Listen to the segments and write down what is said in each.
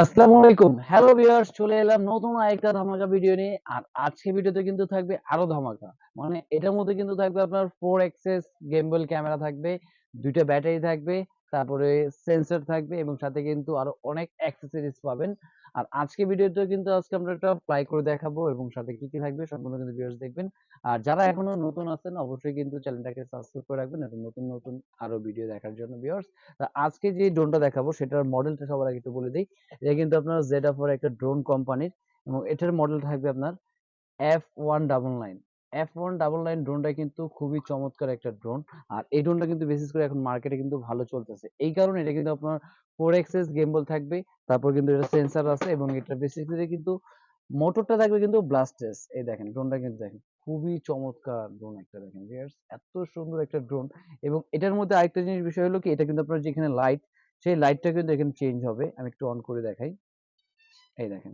আসসালামু আলাইকুম। Hello viewers চলে এলাম নতুন আরেকটা ধামাকা ভিডিও নিয়ে। আর আজকে ভিডিওতে কিন্তু থাকবে আরও ধামাকা। মানে এটার মধ্যে কিন্তু থাকবে আপনার ফোর এক্সেস গেমবল ক্যামেরা থাকবে, দুইটা ব্যাটারি থাকবে তারপরে সেন্সর থাকবে এবং সাথে কিন্তু আরও অনেক অ্যাক্সেসরিজ পাবেন। আর আজকে ভিডিওতে কিন্তু আজকে আমরা একটা ফ্লাই করে দেখাবো এবং সাথে কি কি থাকবে সম্পূর্ণ কিন্তু ভিউয়ার্স দেখবেন। আর যারা এখনও নতুন আছেন, অবশ্যই কিন্তু চ্যানেলটাকে সাবস্ক্রাইব করে রাখবেন এবং নতুন নতুন আরও ভিডিও দেখার জন্য ভিউয়ার্স আজকে যে ড্রোনটা দেখাবো, সেটার মডেলটা সবার আগে একটু বলে দিই। এটা কিন্তু আপনার জেডাফোর একটা ড্রোন কোম্পানির এবং এটার মডেল থাকবে আপনার F one double nine F one double nine ড্রোনটা কিন্তু খুবই চমৎকার একটা ড্রোন আর এই ড্রোনটা কিন্তু বিশেষ করে এখন মার্কেটে কিন্তু ভালো চলতেছে। এই কারণে এটা কিন্তু আপনার ফোর এক্সেস গেমবল থাকবে, তারপর কিন্তু এটা সেন্সার আছে এবং এটা বেসিক্যালি কিন্তু মোটরটা থাকবে কিন্তু ব্লাস্টেস এই দেখেন ড্রোনটা কিন্তু দেখেন, খুবই চমৎকার ড্রোন একটা দেখেন এত সুন্দর একটা ড্রোন এবং এটার মধ্যে আরেকটা জিনিস বিষয় হলো কি, এটা কিন্তু আপনার যেখানে লাইট সেই লাইটটা কিন্তু এখানে চেঞ্জ হবে। আমি একটু অন করে দেখাই। এই দেখেন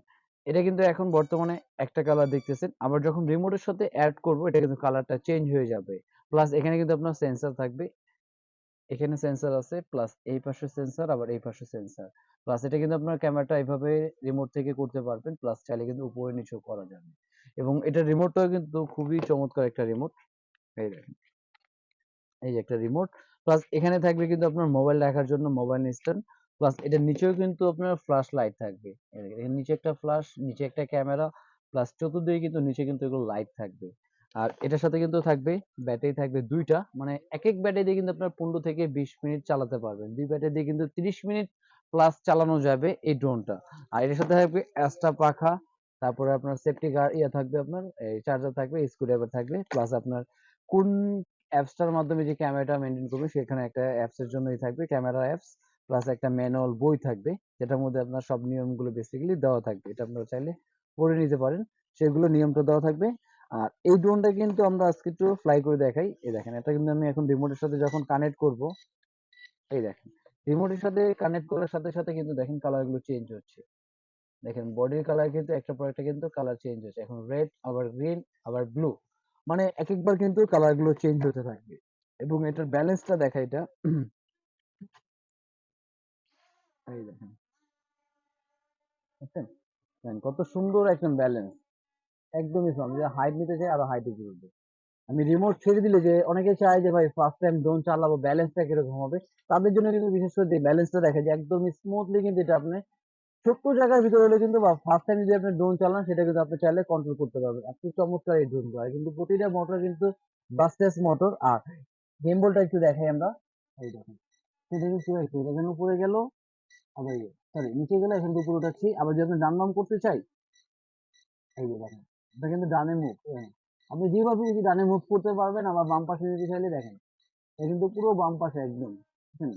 এটা কিন্তু এখন বর্তমানে একটা কালার দেখতেছেন। আবার যখন রিমোটের সাথে অ্যাড করব, এটা কিন্তু কালারটা চেঞ্জ হয়ে যাবে। প্লাস এখানে কিন্তু আপনার সেন্সার থাকবে। এখানে সেন্সার আছে প্লাস এই পাশে সেন্সার আবার এই পাশে সেন্সার প্লাস এটা কিন্তু আপনার ক্যামেরাটা এইভাবে রিমোট থেকে করতে পারবেন প্লাস চাইলে কিন্তু উপরে নিচেও করা যাবে। এবং এটা রিমোটটাও কিন্তু খুবই চমৎকার একটা রিমোট এই দেখেন। এই যে একটা রিমোট প্লাস এখানে থাকবে কিন্তু আপনার মোবাইল রাখার জন্য মোবাইল স্ট্যান্ড প্লাস এটার নিচেও কিন্তু আপনার ফ্ল্যাশ লাইট থাকবে। এর নিচে একটা ফ্ল্যাশ নিচে একটা ক্যামেরা প্লাস চতুর্দিকে কিন্তু নিচে কিন্তু এগুলো লাইট থাকবে। আর এটার সাথে কিন্তু থাকবে ব্যাটারি থাকবে দুইটা। মানে এক এক ব্যাটারি দিয়ে কিন্তু আপনার পনেরো থেকে বিশ মিনিট চালাতে পারবেন। দুই ব্যাটারি দিয়ে কিন্তু তিরিশ মিনিট প্লাস চালানো যাবে এই ড্রোনটা আর এটার সাথে থাকবে এক্সট্রা পাখা, তারপরে আপনার সেফটি গার্ড ইয়ে থাকবে আপনার চার্জার থাকবে স্ক্রুড্রাইভার থাকবে প্লাস আপনার কোন অ্যাপসটার মাধ্যমে যে ক্যামেরাটা মেনটেন করবে, সেখানে একটা অ্যাপস এর জন্যই থাকবে ক্যামেরা অ্যাপস প্লাস একটা ম্যানুয়াল বই থাকবে, যেটার মধ্যে আপনার সব নিয়মগুলো বেসিক্যালি দেওয়া থাকবে। এটা আপনারা চাইলে পড়ে নিতে পারেন। সেগুলো নিয়মটা দেওয়া থাকবে। আর এই ড্রোনটা কিন্তু আমরা আজকে একটু ফ্লাই করে দেখাই। এই দেখেন, এটা কিন্তু আমি এখন রিমোটের সাথে যখন কানেক্ট করব, এই দেখেন রিমোটের সাথে কানেক্ট করার সাথে সাথে কিন্তু দেখেন কালারগুলো চেঞ্জ হচ্ছে। দেখেন বডির কালার কিন্তু, একটা পর একটা কিন্তু কালার চেঞ্জ হচ্ছে। এখন রেড আবার গ্রিন আবার ব্লু মানে এক একবার কিন্তু কালারগুলো চেঞ্জ হতে থাকবে। এবং এটার ব্যালেন্সটা দেখা এটা। এই দেখেন। বুঝছেন দেখেন কত সুন্দর একদম ব্যালেন্স একদমই সম যে হাইট নিতে চাই আরও হাইটে করবে আমি রিমোট ছেড়ে দিলে যে অনেকে চায় যে, ভাই ফার্স্ট টাইম ড্রোন চালাবো ব্যালেন্সটা কীরকম হবে? তাদের জন্য কিন্তু বিশেষ করে ব্যালেন্সটা দেখা যায় একদম স্মুথলি কিন্তু এটা আপনি ছোট্ট জায়গার ভিতরে হলে কিন্তু ফার্স্ট টাইম যদি আপনি ড্রোন চালান, সেটা কিন্তু আপনি চাইলে কন্ট্রোল করতে পারবেন। এত চমৎকার এই ড্রোনগুলো। কিন্তু প্রতিটা মোটর কিন্তু বাসলেস মোটর আর গেমবলটা একটু দেখাই আমরা। এই দেখেন। সেটা কিন্তু উপরে গেল। নিচে গেলে এখন উপরে উঠাচ্ছি আবার যদি আপনি ডান বাম করতে চাই এটা কিন্তু ডানে মুখ আপনি যেভাবে যদি ডানে মুভ করতে পারবেন, আবার বাম পাশে যদি চাইলে দেখেন, এটা কিন্তু পুরো বাম পাশে একদম বুঝছেন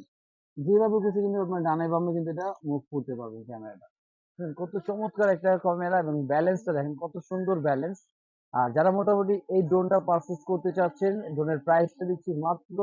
যেভাবে খুশি কিন্তু আপনার ডানে বামে কিন্তু এটা মুভ করতে পারবেন ক্যামেরাটা কত চমৎকার একটা ক্যামেরা এবং ব্যালেন্সটা দেখেন, কত সুন্দর ব্যালেন্স, আর যারা মোটামুটি এই ড্রোনটা পারচেস করতে চাচ্ছেন ড্রোনের প্রাইসটা দিচ্ছি মাত্র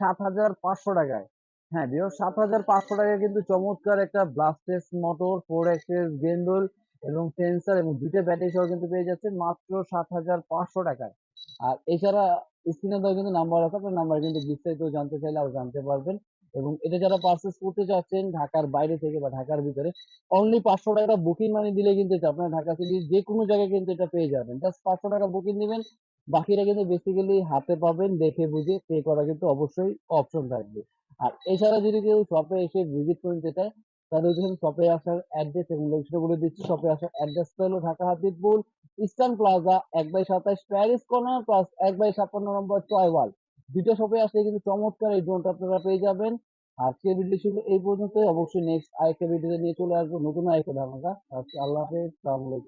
সাত হাজার পাঁচশো টাকায় হ্যাঁ বিও সাত হাজার পাঁচশো টাকায় কিন্তু চমৎকার একটা ব্লাস্টেস মোটর ফোর এক্সেস গেন্ডল এবং সেন্সার এবং দুইটা ব্যাটারি সহ কিন্তু পেয়ে যাচ্ছেন মাত্র সাত হাজার পাঁচশো টাকায়। আর এছাড়া স্ক্রিনে দেওয়া কিন্তু নাম্বার আছে, আপনার নাম্বার কিন্তু বিস্তারিত জানতে চাইলে আরও জানতে পারবেন। এবং এটা যারা পারচেস করতে চাচ্ছেন ঢাকার বাইরে থেকে বা ঢাকার ভিতরে অনলি পাঁচশো টাকা বুকিং মানি দিলে কিন্তু আপনার ঢাকা সিটির যে কোনো জায়গায় কিন্তু এটা পেয়ে যাবেন। জাস্ট পাঁচশো টাকা বুকিং দিবেন বাকিটা কিন্তু বেসিক্যালি হাতে পাবেন, দেখে বুঝে পে করা কিন্তু অবশ্যই অপশন থাকবে। আর এছাড়া যদি কেউ শপে এসে ভিজিট করে নিতে চায়, তাহলে হচ্ছে শপে আসার অ্যাড্রেস এবং লোকেশন বলে দিচ্ছি। শপে আসার অ্যাড্রেসটা হলো ঢাকা হাতিরপুল ইস্টার্ন প্লাজা এক বাই সাতাশ প্যারিস কর্নার প্লাস এক বাই ছাপ্পান্ন নম্বর চয় ওয়াল দুটো শপে আসলে কিন্তু চমৎকার এই ড্রোনটা আপনারা পেয়ে যাবেন। আজকের ভিডিও ছিল এই পর্যন্ত অবশ্যই নেক্সট আরেকটা ভিডিওতে নিয়ে চলে আসব। নতুন আরেকটা আজকে আল্লাহ হাফেজ সালামালাইকুম